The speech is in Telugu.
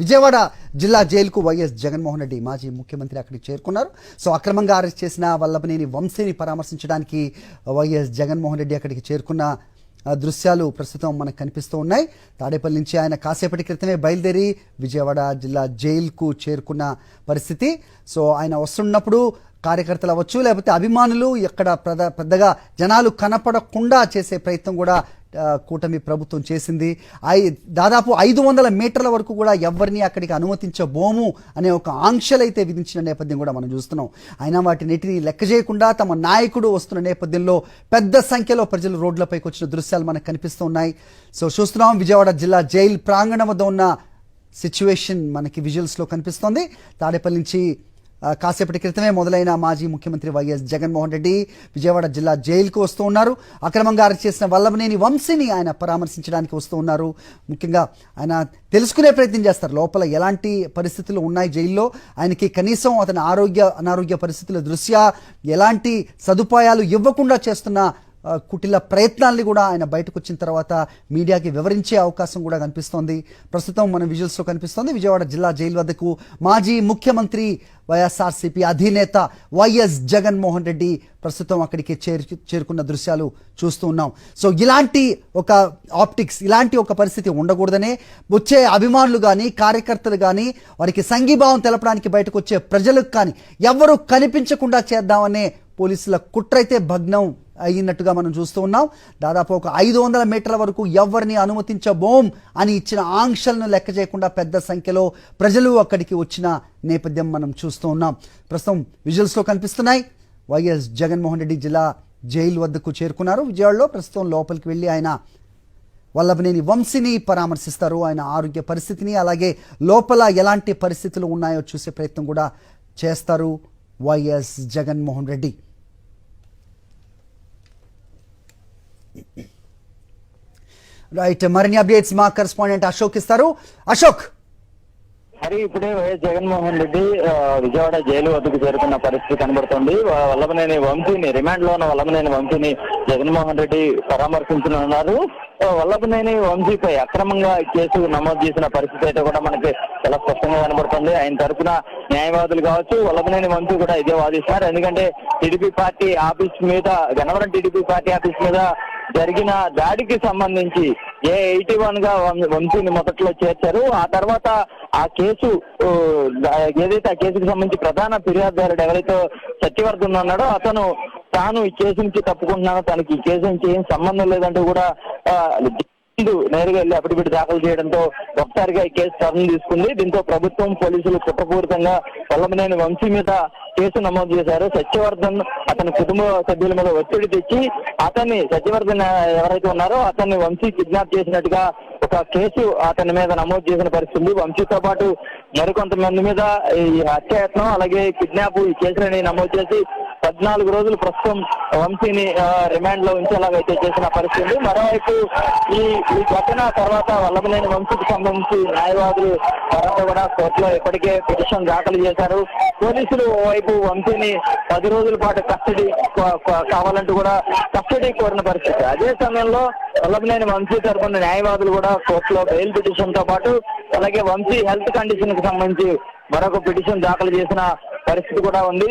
విజయవాడ జిల్లా జైలుకు వైఎస్ జగన్మోహన్ రెడ్డి మాజీ ముఖ్యమంత్రి అక్కడికి చేరుకున్నారు. సో అక్రమంగా అరెస్ట్ చేసిన వల్లభనేని వంశీని పరామర్శించడానికి వైఎస్ జగన్మోహన్ రెడ్డి అక్కడికి చేరుకున్న దృశ్యాలు ప్రస్తుతం మనకు కనిపిస్తూ ఉన్నాయి. తాడేపల్లి నుంచి ఆయన కాసేపటి క్రితమే బయలుదేరి విజయవాడ జిల్లా జైలుకు చేరుకున్న పరిస్థితి. సో ఆయన వస్తున్నప్పుడు కార్యకర్తలు అవ్వచ్చు లేకపోతే అభిమానులు ఎక్కడ పెద్దగా జనాలు కనపడకుండా చేసే ప్రయత్నం కూడా కూటమి ప్రభుత్వం చేసింది. ఐ దాదాపు ఐదు వందల మీటర్ల వరకు కూడా ఎవరిని అక్కడికి అనుమతించబోము అనే ఒక ఆంక్షలైతే విధించిన నేపథ్యం కూడా మనం చూస్తున్నాం. అయినా వాటినిటిని లెక్క చేయకుండా తమ నాయకుడు వస్తున్న నేపథ్యంలో పెద్ద సంఖ్యలో ప్రజలు రోడ్లపైకి వచ్చిన దృశ్యాలు మనకు కనిపిస్తున్నాయి సో చూస్తున్నాం విజయవాడ జిల్లా జైలు ప్రాంగణం వద్ద ఉన్న సిచ్యువేషన్ మనకి విజువల్స్లో కనిపిస్తోంది. తాడేపల్లి నుంచి కాసేపటి క్రితమే మొదలైన మాజీ ముఖ్యమంత్రి వైఎస్ జగన్మోహన్ రెడ్డి విజయవాడ జిల్లా జైలుకు వస్తూ ఉన్నారు. అక్రమంగా అరెస్ట్ చేసిన వల్లభనేని వంశీని ఆయన పరామర్శించడానికి వస్తూ ఉన్నారు. ముఖ్యంగా ఆయన తెలుసుకునే ప్రయత్నం చేస్తారు. లోపల ఎలాంటి పరిస్థితులు ఉన్నాయి జైల్లో? ఆయనకి కనీసం అతని ఆరోగ్య అనారోగ్య పరిస్థితుల దృష్ట్యా ఎలాంటి సదుపాయాలు ఇవ్వకుండా చేస్తున్న కుటిల ప్రయత్నాల్ని కూడా ఆయన బయటకు వచ్చిన తర్వాత మీడియాకి వివరించే అవకాశం కూడా కనిపిస్తోంది. ప్రస్తుతం మన విజువల్స్లో కనిపిస్తోంది. విజయవాడ జిల్లా జైలు వద్దకు మాజీ ముఖ్యమంత్రి వైఎస్ఆర్సీపీ అధినేత వైఎస్ జగన్మోహన్ రెడ్డి ప్రస్తుతం అక్కడికి చేరు చేరుకున్న దృశ్యాలు చూస్తూ ఉన్నాం. సో ఇలాంటి ఒక ఆప్టిక్స్ ఇలాంటి ఒక పరిస్థితి ఉండకూడదనే వచ్చే అభిమానులు కానీ కార్యకర్తలు కానీ వారికి సంఘీభావం తెలపడానికి బయటకు వచ్చే ప్రజలకు కానీ ఎవరు కనిపించకుండా చేద్దామనే పోలీసుల కుట్రైతే భగ్నం అయినట్టుగా మనం చూస్తూ ఉన్నాం. దాదాపు ఒక ఐదు వందల మీటర్ల వరకు ఎవరిని అనుమతించబోం అని ఇచ్చిన ఆంక్షలను లెక్క చేయకుండా పెద్ద సంఖ్యలో ప్రజలు అక్కడికి వచ్చిన నేపథ్యం మనం చూస్తూ ఉన్నాం. ప్రస్తుతం విజువల్స్లో కనిపిస్తున్నాయి. వైఎస్ జగన్మోహన్ రెడ్డి జిల్లా జైలు వద్దకు చేరుకున్నారు. విజయవాడలో ప్రస్తుతం లోపలికి వెళ్ళి ఆయన వల్లభనేని వంశీని పరామర్శిస్తారు. ఆయన ఆరోగ్య పరిస్థితిని అలాగే లోపల ఎలాంటి పరిస్థితులు ఉన్నాయో చూసే ప్రయత్నం కూడా చేస్తారు వైఎస్ జగన్మోహన్ రెడ్డి. రైట్ మరిన్ని అప్డేట్స్ మా కరెస్పాండెంట్ అశోక్ ఇస్తారు. అశోక్! మరి ఇప్పుడే వైఎస్ జగన్మోహన్ రెడ్డి విజయవాడ జైలు వద్దకు చేరుకున్న పరిస్థితి కనబడుతోంది. వల్లభనేని వంశీని రిమాండ్లో ఉన్న వల్లభనేని వంశీని జగన్మోహన్ రెడ్డి పరామర్శించనున్నారు. వల్లభనేని వంశీపై అక్రమంగా కేసు నమోదు చేసిన పరిస్థితి అయితే కూడా మనకి చాలా స్పష్టంగా కనబడుతుంది. ఆయన తరపున న్యాయవాదులు కావచ్చు వల్లభనేని వంశీ కూడా ఇదే వాదిస్తున్నారు. ఎందుకంటే టీడీపీ పార్టీ ఆఫీస్ మీద గన్నవరం టీడీపీ పార్టీ ఆఫీస్ మీద జరిగిన దాడికి సంబంధించి ఏ ఎయిటీ వన్గా వంశీని మొదట్లో చేర్చారు. ఆ తర్వాత ఆ కేసు ఏదైతే ఆ కేసుకు సంబంధించి ప్రధాన ఫిర్యాదుదారుడు ఎవరైతే సత్యవర్ధన్ ఉన్నాడో అతను తాను ఈ కేసు నుంచి తప్పుకుంటున్నాను తనకి ఈ కేసు నుంచి ఏం సంబంధం లేదంటూ కూడా ముందు నేరుగా వెళ్ళి అఫిడవిట్ దాఖలు చేయడంతో ఒకసారిగా ఈ కేసు టర్న్ తీసుకుంది దీంతో ప్రభుత్వం పోలీసులు కుట్రపూరితంగా వల్లభనేని వంశీ మీద కేసు నమోదు చేశారు సత్యవర్ధన్ అతని కుటుంబ సభ్యుల మీద ఒత్తిడి తెచ్చి అతన్ని సత్యవర్ధన్ ఎవరైతే ఉన్నారో అతన్ని వంశీ కిడ్నాప్ చేసినట్టుగా ఒక కేసు అతని మీద నమోదు చేసిన పరిస్థితి ఉంది. వంశీతో పాటు మరికొంతమంది మీద ఈ హత్యాయత్నం అలాగే కిడ్నాప్ ఈ కేసులని నమోదు చేసి పద్నాలుగు రోజులు ప్రస్తుతం వంశీని రిమాండ్లో ఉంచేలాగైతే చేసిన పరిస్థితి మరోవైపు ఈ ఈ ఘటన తర్వాత వల్లభనేని వంశీకి సంబంధించి న్యాయవాదులు వారంతా కూడా కోర్టులో ఇప్పటికే పిటిషన్ దాఖలు చేశారు. పోలీసులు ఓవైపు వంశీని పది రోజుల పాటు కస్టడీ కావాలంటూ కూడా కస్టడీ కోరిన పరిస్థితి. అదే సమయంలో వల్లభనేని వంశీ తరపున న్యాయవాదులు కూడా కోర్టులో బెయిల్ పిటిషన్తో పాటు అలాగే వంశీ హెల్త్ కండిషన్కి సంబంధించి మరొక పిటిషన్ దాఖలు చేసిన పరిస్థితి కూడా ఉంది.